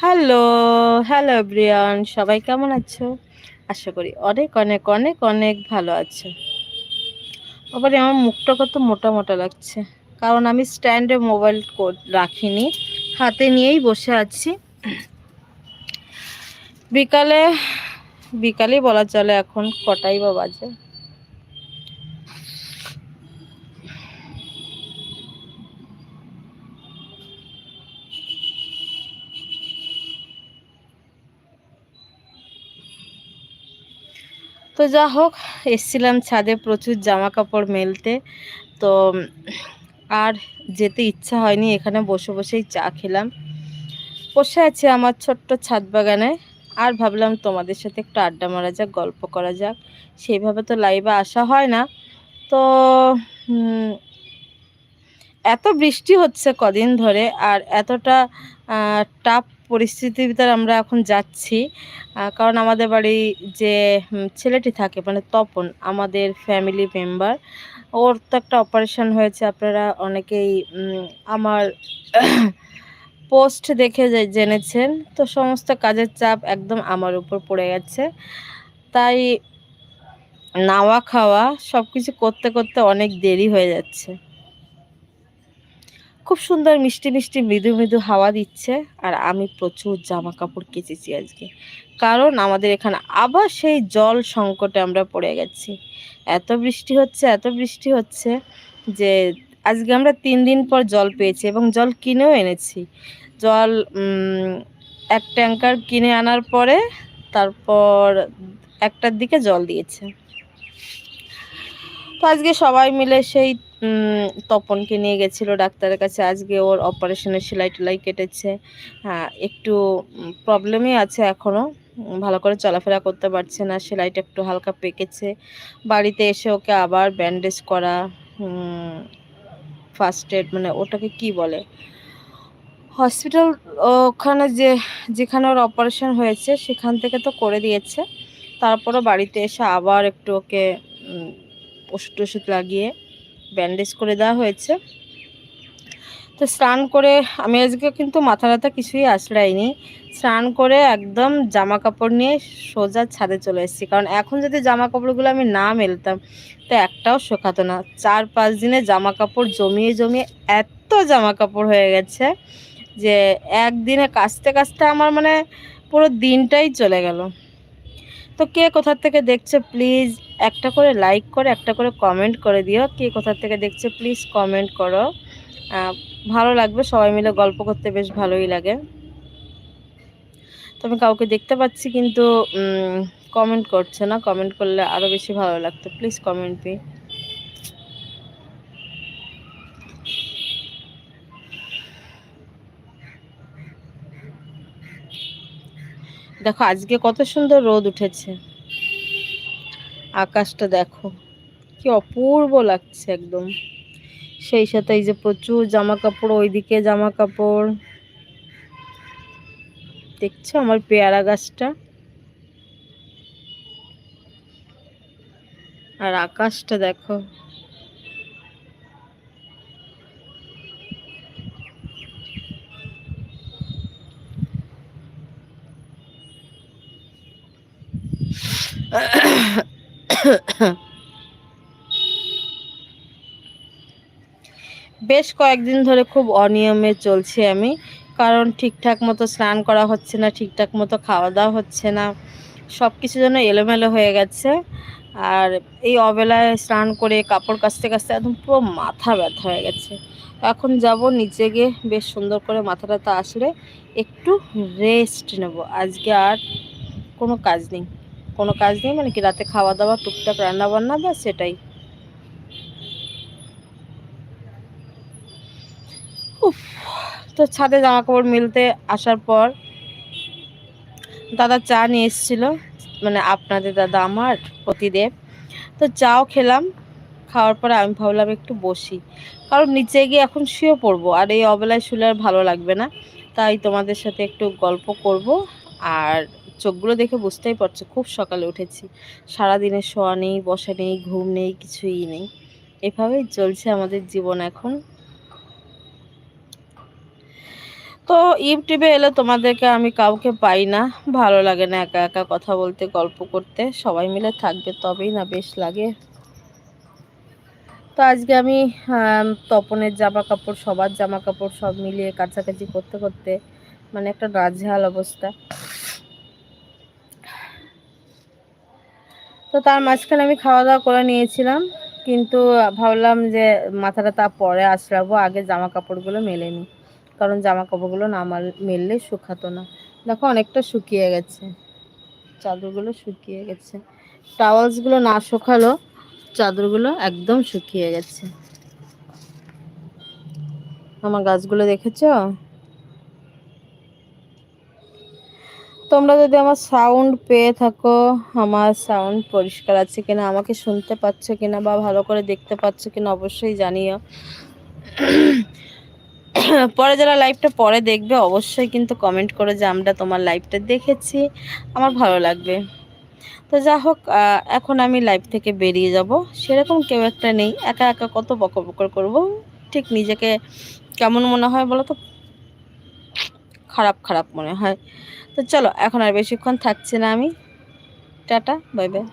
Hello hello Brian সবাই কেমন আছো? আশা করি অনেক অনেক অনেক অনেক ভালো আছো। আবার আমার মুখটা কত মোটা মোটা লাগছে। কারণ আমি স্ট্যান্ডে মোবাইল রাখিনি, হাতে নিয়েই বসে আছি। বিকালে, বিকালেই বলা চলে এখন কটাই বা বাজে? তো যা হোক, এসছিলাম ছাদে প্রচুর জামা কাপড় মেলতে। তো, আর যেতে ইচ্ছা হয়নি, এখানে বসে বসেই চা খেলাম। বসে আছে আমার ছোট্ট ছাদ বাগানে। আর ভাবলাম তোমাদের সাথে একটু আড্ডা মারা যাক, গল্প করা যাক। সেইভাবে তো লাইভে আসা হয় না। তো এত বৃষ্টি হচ্ছে কদিন ধরে, আর এতটা টাফ পরিস্থিতির ভিতরে আমরা এখন যাচ্ছি কারণ আমাদের বাড়ি যে ছেলেটি থাকে মানে তপন, আমাদের ফ্যামিলি মেম্বার ওর তো একটা অপারেশন হয়েছে, আপনারা অনেকেই আমার পোস্ট দেখে জেনেছেন, তো সমস্ত কাজের চাপ একদম আমার উপর পড়ে গেছে, তাই নাওয়া খাওয়া সব কিছু করতে করতে অনেক দেরি হয়ে যাচ্ছে। খুব সুন্দর মিষ্টি মিষ্টি মৃদু মৃদু হাওয়া দিচ্ছে আর আমি প্রচুর জামা কাপড় কেচেছি আজকে। কারণ আমাদের এখানে আবার সেই জল সংকটে আমরা পড়ে গেছি। এত বৃষ্টি হচ্ছে, এত বৃষ্টি হচ্ছে যে আজকে আমরা তিন দিন পর জল পেয়েছি এবং জল কিনেও এনেছি। জল এক ট্যাঙ্কার কিনে আনার পরে তারপর একটার দিকে জল দিয়েছে। তো আজকে সবাই মিলে সেই তপনকে নিয়ে গেছিল ডাক্তারের কাছে। আজকে ওর অপারেশনের সেলাই টেলাই কেটেছে। হ্যাঁ একটু প্রবলেমই আছে এখনও ভালো করে চলাফেরা করতে পারছে না। সেলাইটা একটু হালকা পেকেছে। বাড়িতে এসে ওকে আবার ব্যান্ডেজ করা ফার্স্ট এড মানে ওটাকে কি বলে? হসপিটাল ওখানে যে, যেখানে ওর অপারেশন হয়েছে, সেখান থেকে তো করে দিয়েছে। তারপরও বাড়িতে এসে আবার একটু ওকে ওষুধ টষুধ লাগিয়ে ব্যান্ডেজ করে দেওয়া হয়েছে। তো স্নান করে, আমি আজকে কিন্তু মাথা ব্যথা কিছুই আশ্রয়নি। স্নান করে একদম জামা কাপড় নিয়ে সোজা ছাদে চলে এসেছি। কারণ এখন যদি জামা কাপড়গুলো আমি না মেলতাম, তো একটাও শোকাতো না। চার পাঁচ দিনে জামা কাপড় জমিয়ে জমিয়ে এত জামা কাপড় হয়ে গেছে যে একদিনে কাচতে কাচতে আমার মানে পুরো দিনটাই চলে গেল। তো কে কোথার থেকে দেখছে প্লিজ একটা করে লাইক করে, একটা করে কমেন্ট করে দিও। কে কোথার থেকে দেখছে প্লিজ কমেন্ট করো। ভালো লাগবে, সবাই মিলে গল্প করতে বেশ ভালোই লাগে। তো আমি কাউকে দেখতে পাচ্ছি, কিন্তু কমেন্ট করছে না। কমেন্ট করলে আরও বেশি ভালো লাগতো। প্লিজ কমেন্ট পি দেখো, আজকে কত সুন্দর রোদ উঠেছে। আকাশটা দেখো, কি অপূর্ব লাগছে একদম। সেই সাথে এই যে প্রচুর জামা কাপড় ওইদিকে জামা কাপড় দেখছ আমার পেয়ারা গাছটা? আর আকাশটা দেখো বেশ কয়েকদিন ধরে খুব অনিয়মে চলছি আমি, কারণ ঠিকঠাক মতো স্নান করা হচ্ছে না, ঠিকঠাক মতো খাওয়া দাওয়া হচ্ছে না সব কিছু যেন এলোমেলো হয়ে গেছে। আর এই অবেলায় স্নান করে কাপড় কাচতে কাচতে একদম পুরো মাথা ব্যথা হয়ে গেছে। এখন যাব নিচে গিয়ে বেশ সুন্দর করে মাথাটাতে আসলে একটু রেস্ট নেব। আজকে আর কোনো কাজ নেই। কোনো কাজ নেই মানে কি রাতে খাওয়া দাওয়া টুকটাক রান্না বান্না বা সেটাই তো ছাদে জামা কাপড় মিলতে আসার পর দাদা চা নিয়ে এসেছিল মানে আপনাদের দাদা, আমার প্রতিদেব তো চাও খেলাম, খাওয়ার পরে আমি ভাবলাম একটু বসি। কারণ নিচে গিয়ে এখন শুয়ে পড়ব, আর এই অবেলায় শুলে আর ভালো লাগবে না। তাই তোমাদের সাথে একটু গল্প করব, আর চোখগুলো দেখে বুঝতেই পারছ, খুব সকালে উঠেছি। সারাদিনের শোয়া নেই, বসা নেই, ঘুম নেই, কিছুই নেই। এভাবেই চলছে আমাদের জীবন এখন। তো ইউটিউবে এলে তোমাদেরকে আমি কাউকে পাই না, ভালো লাগে না একা একা কথা বলতে, গল্প করতে, সবাই মিলে থাকবে তবেই না বেশ লাগে। তো আজকে আমি তপনের জামা কাপড় সবার জামা কাপড় সব মিলিয়ে কাছাকাছি করতে করতে মানে একটা রাজহাল অবস্থা। তো তার মাঝখানে আমি খাওয়া দাওয়া করে নিয়েছিলাম, কিন্তু ভাবলাম যে মাথাটা তা পরে আশরাবো আগে জামা কাপড়গুলো মেলে কারণ জামা কাপড়গুলো না মাল- মেললে শুকাতো না। দেখো অনেকটা শুকিয়ে গেছে। চাদরগুলো শুকিয়ে গেছে। টাওয়ালসগুলো না শুকালো, চাদরগুলো একদম শুকিয়ে গেছে। আমার গাছগুলো দেখেছ? তোমরা যদি আমার সাউন্ড পেয়ে থাকো, আমার সাউন্ড পরিষ্কার আছে কিনা, আমাকে শুনতে পাচ্ছ কিনা বা ভালো করে দেখতে পাচ্ছ কিনা, অবশ্যই জানিও। পরে যারা লাইভটা পরে দেখবে, অবশ্যই কিন্তু কমেন্ট করে যে আমরা তোমার লাইভটা দেখেছি। আমার ভালো লাগবে। তো যা হোক এখন আমি লাইভ থেকে বেরিয়ে যাব। সেরকম কেউ একটা নেই। একা একা কত বকর বকর করব? ঠিক নিজেকে কেমন মনে হয় বলো তো? খারাপ খারাপ মনে হয়। তো চলো, এখন আর বেশিক্ষণ থাকছি না আমি। Tata, bye bye.